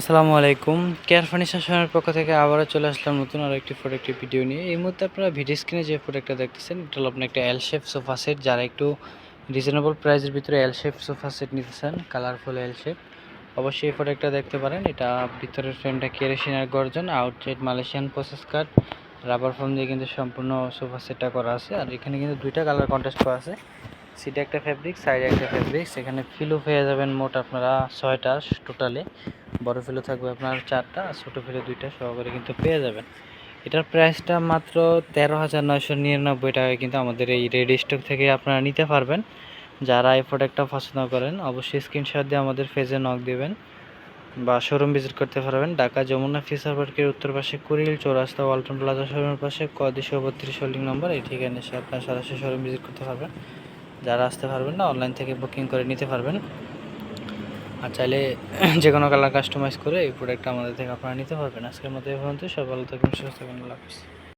আসসালামু আলাইকুম। Care furniture পক্ষ থেকে আবারও চলে আসলাম নতুন আরও একটি প্রোডাক্টে ভিডিও নিয়ে। এই মুহূর্তে আপনারা ভিডিও স্ক্রিনে যে প্রোডাক্টটা দেখতেছেন, এটা হলো আপনার একটা এল শেপ সোফা সেট যারা একটু রিজনেবল প্রাইসের ভিতরে এল শেপ সোফা সেট নিতেছেন কালারফুল এল শেপ অবশ্যই এই প্রোডাক্টটা দেখতে পারেন। এটা ভিতরের ফ্রেমটা কেরোসিনের গর্জন outside Malaysian process cut rubber foam দিয়ে কিন্তু সম্পূর্ণ সোফা সেটটা করা আছে। আর এখানে কিন্তু দুইটা কালার কন্টেস্ট করা আছে। সিটে একটা ফ্যাব্রিক সাইডে একটা ফ্যাব্রিক সেখানে ফিলও পেয়ে যাবেন মোট আপনারা ছয়টা টোটালে বড় ফিলো থাকবে আপনার চারটা, আর ছোটো ফিলো দুইটা সহকারে কিন্তু পেয়ে যাবেন। এটার প্রাইসটা মাত্র তেরো হাজার নয়শো নিরানব্বই টাকায় কিন্তু আমাদের এই রেডি স্টক থেকে আপনারা নিতে পারবেন। যারা এই প্রোডাক্টটা পছন্দ করেন, অবশ্যই স্ক্রিনশট দিয়ে আমাদের ফেজে নক দেবেন বা শোরুম ভিজিট করতে পারবেন। ঢাকা যমুনা ফিসার পার্কের উত্তর পাশে কুড়িল চৌরাস্তা, ওয়ালটন প্লাজা শোরুমের পাশে ক বত্রিশ হোল্ডিং নম্বর এই ঠিকানা এসে আপনারা সরাসরি শোরুম ভিজিট করতে পারবেন। যারা আসতে পারবেন না অনলাইন থেকে বুকিং করে নিতে পারবেন। আর চাইলে যে কোনো কালার কাস্টমাইজ করে এই প্রোডাক্টটা আমাদের থেকে আপনারা নিতে পারবেন। আজকের মতো এই পর্যন্ত সব ভালো থাকবেন, সুস্থ থাকবেন। আল্লাহ